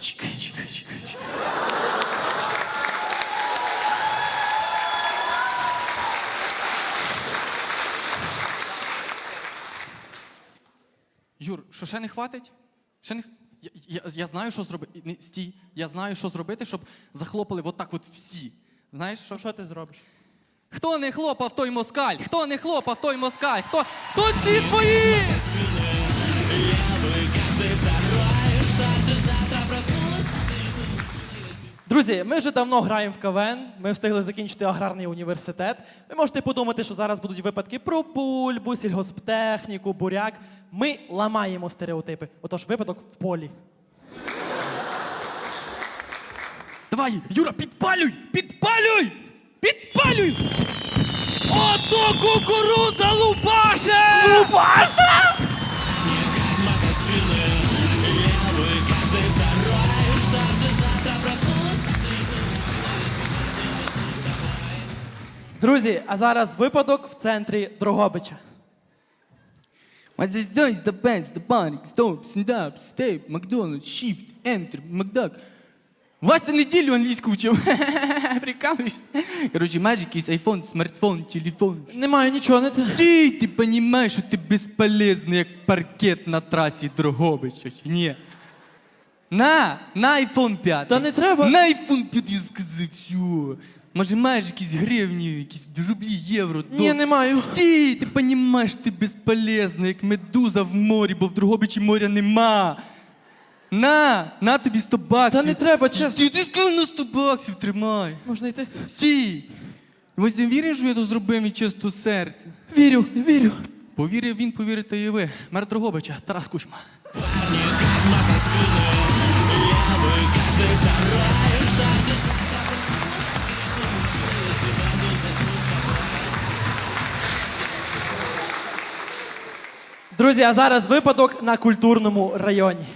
Чекай, чекай, чекай, чекай. Юр, що ще не хватить? Ще не... х- Я, я, я знаю, що зробити. Не, стій. Я знаю, що зробити, щоб захлопали отак от всі. Знаєш що? Що ти зробиш? Хто не хлопав, той москаль! Хто не хлопав, той москаль! Хто? Тут всі свої! Друзі, ми вже давно граємо в КВН. Ми встигли закінчити аграрний університет. Ви можете подумати, що зараз будуть випадки про пульбу, сільгосптехніку, буряк. Ми ламаємо стереотипи. Отож, випадок в полі. Давай, Юра, підпалюй! Підпалюй! Підпалюй! Ото кукуруза лупаше! Лупаше! Друзі, а зараз випадок в центрі Дрогобича. Mas it's dois the bands, the panic, stop, stand up, step, McDonald's, shift, enter, McDuck. Вася неділю англійську вчив. Прикалуєшся? Коротше, майже якийсь айфон, смартфон, телефон. Немає нічого, не ти. Стій, ти розумієш, що ти безполезний, як паркет на трасі Дрогобича, чи ні? На, на айфон 5. Та не треба. На айфон 5 я сказав, все. Може, маєш якісь гривні, якісь рублі, євро, Ні, не маю. Стій, ти розумієш, ти безполезний, як медуза в морі, бо в Дрогобичі моря нема. На, на тобі 100 баксів. Та не треба, чесно. Ти, ти сказав на 100 баксів, тримай. Можна йти? Стій! Ви вірите, що я то зробив від чистого серця? Вірю, вірю. Повірив він, повірите і ви. Мер Дрогобича, Тарас Кучма. Друзі, а зараз випадок на культурному районі.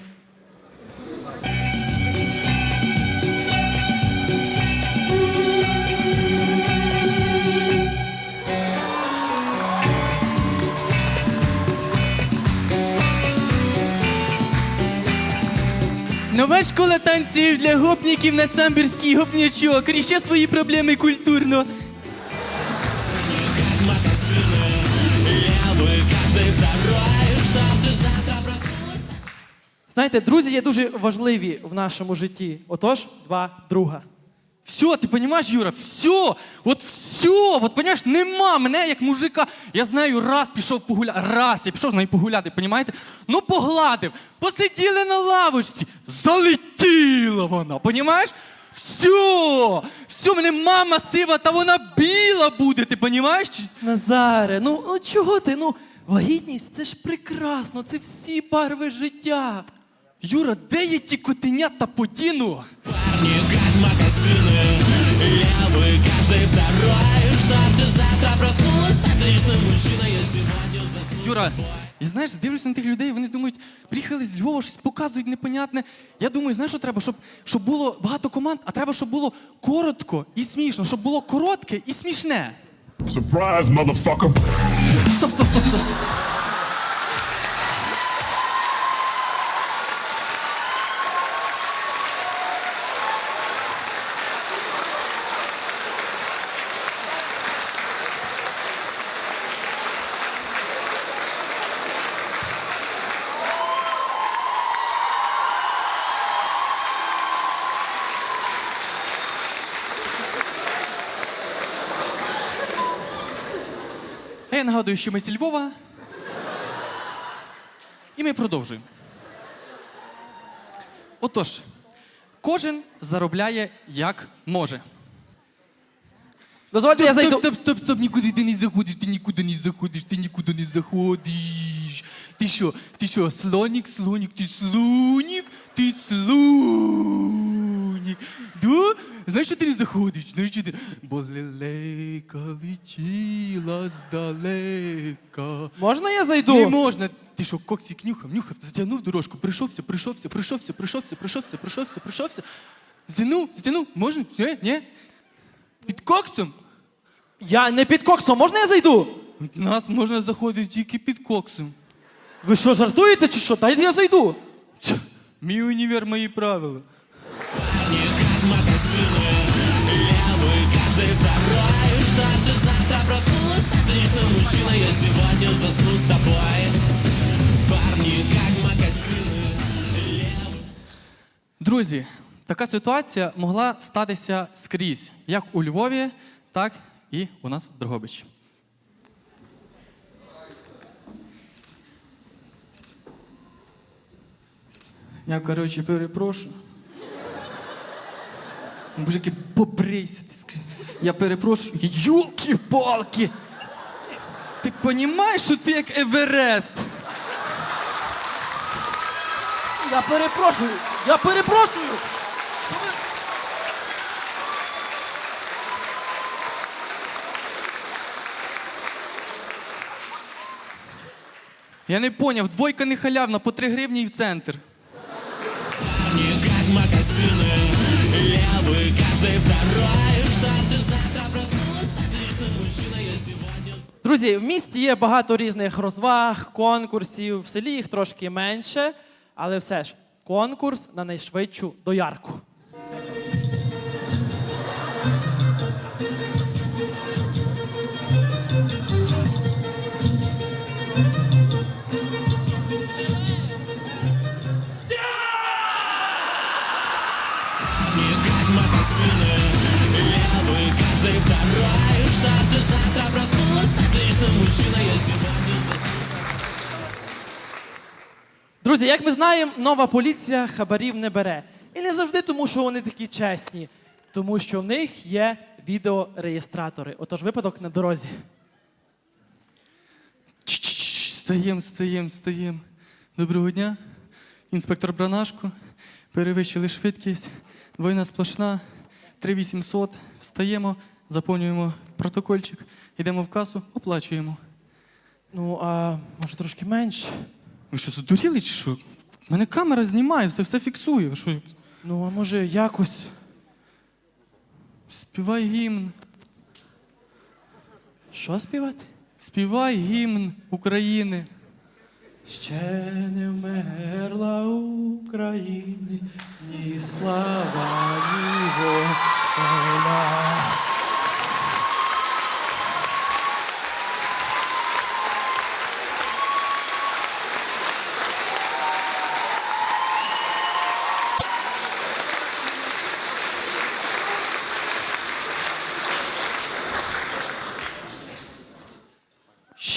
Нова школа танців для гопників на самбірський гопнячок. Ріще свої проблеми культурно. Знаєте, друзі є дуже важливі в нашому житті. Отож, два друга. Все, ти розумієш, Юра, все, от все, от розумієш, нема мене як мужика. Я знаю, раз пішов погуляти, раз я пішов з нею погуляти, розумієте? Ну погладив, посиділи на лавочці, залетіла вона, розумієш? Все, все, мене мама сива, та вона біла буде, ти розумієш? Назаре, ну, ну чого ти? Ну, вагітність це ж прекрасно, це всі барви життя. Юра, де є ті котенята по Діну? Юра, і знаєш, дивлюся на тих людей, вони думають, приїхали з Львова, щось показують непонятне. Я думаю, знаєш, що треба? Щоб, щоб було багато команд, а треба, щоб було коротко і смішно, щоб було коротке і смішне. Surprise, motherfucker. ストップ я нагадую, що ми зі Львова. І ми продовжуємо. Отож, кожен заробляє як може. Дозвольте, я стоп, зайду. стоп, стоп, стоп, нікуди ти не заходиш, ти нікуди не заходиш, ти нікуди не заходиш. Ти що? Ти що, слонік, слонік, ти слонік, ти слонік. Да? Знаєш, що ти не заходиш? Знаєш, що ти... Бо лелейка летіла здалека. Можна я зайду? Не можна. Ти що, коксик нюхав, нюхав, затягнув дорожку, прийшовся, прийшовся, прийшовся, прийшовся, прийшовся, прийшовся, прийшовся. Затягнув, затягнув, можна? Ні? Ні? Під коксом? Я не під коксом, можна я зайду? Нас можна заходити тільки під коксом. Ви що, жартуєте чи що? Дайте я зайду. Ть, Мій універ, мої правила. Друзі, така ситуація могла статися скрізь, як у Львові, так і у нас в Дрогобичі. Я, коротше, перепрошую. Мужики, побрейся. Ти. Я перепрошую. Юлки-палки! Ти розумієш, що ти як Еверест? Я перепрошую, я перепрошую. Що ви? Я не поняв, двойка не халявна, по 3 гривні і в центр. Друзі, в місті є багато різних розваг, конкурсів, в селі їх трошки менше, але все ж конкурс на найшвидшу доярку. Друзі, як ми знаємо, нова поліція хабарів не бере. І не завжди тому, що вони такі чесні, тому що в них є відеореєстратори. Отож, випадок на дорозі. Стаєм, стаєм, стаєм. Доброго дня. Інспектор Бранашко. Перевищили швидкість. Двойна сплошна. 3800. Встаємо, заповнюємо протокольчик, йдемо в касу, оплачуємо. Ну, а може трошки менше? Ви що, задуріли чи що? Мене камера знімає, все, все фіксує. Ви що, Ну, а може якось. співай гімн. Що співати? Співай гімн України. Ще не вмерла України, ні слава, ні воля.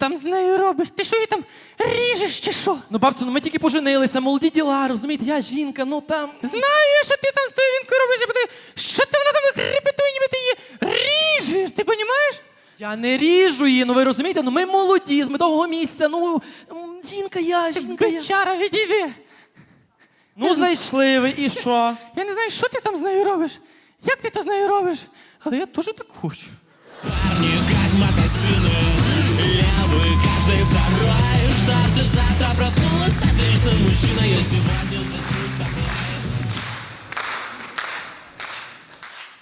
там з нею робиш? Ти що її там ріжеш чи що? Ну, бабцю, ну ми тільки поженилися, молоді діла, розумієте, я жінка, ну там. Знаю я, що ти там з тою жінкою робиш, а ти що ти вона там репетує, ніби ти її ріжеш, ти розумієш? Я не ріжу її, ну ви розумієте, ну ми молоді, з медового місця, ну м, жінка я, жінка я. Бичара, відійди. Ну зайшли ви, і що? Я не знаю, що ти там з нею робиш. Як ти то з нею робиш? Але я теж так хочу.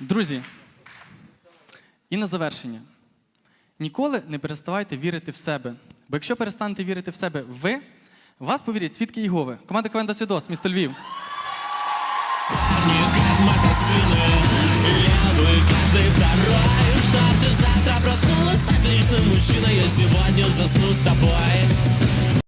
Друзі, і на завершення. Ніколи не переставайте вірити в себе. Бо якщо перестанете вірити в себе ви, вас повірять свідки Єгови. Команда КВН Свідос, місто Львів. Завтра проснулась Отличный мужчина, Я сегодня засну с тобой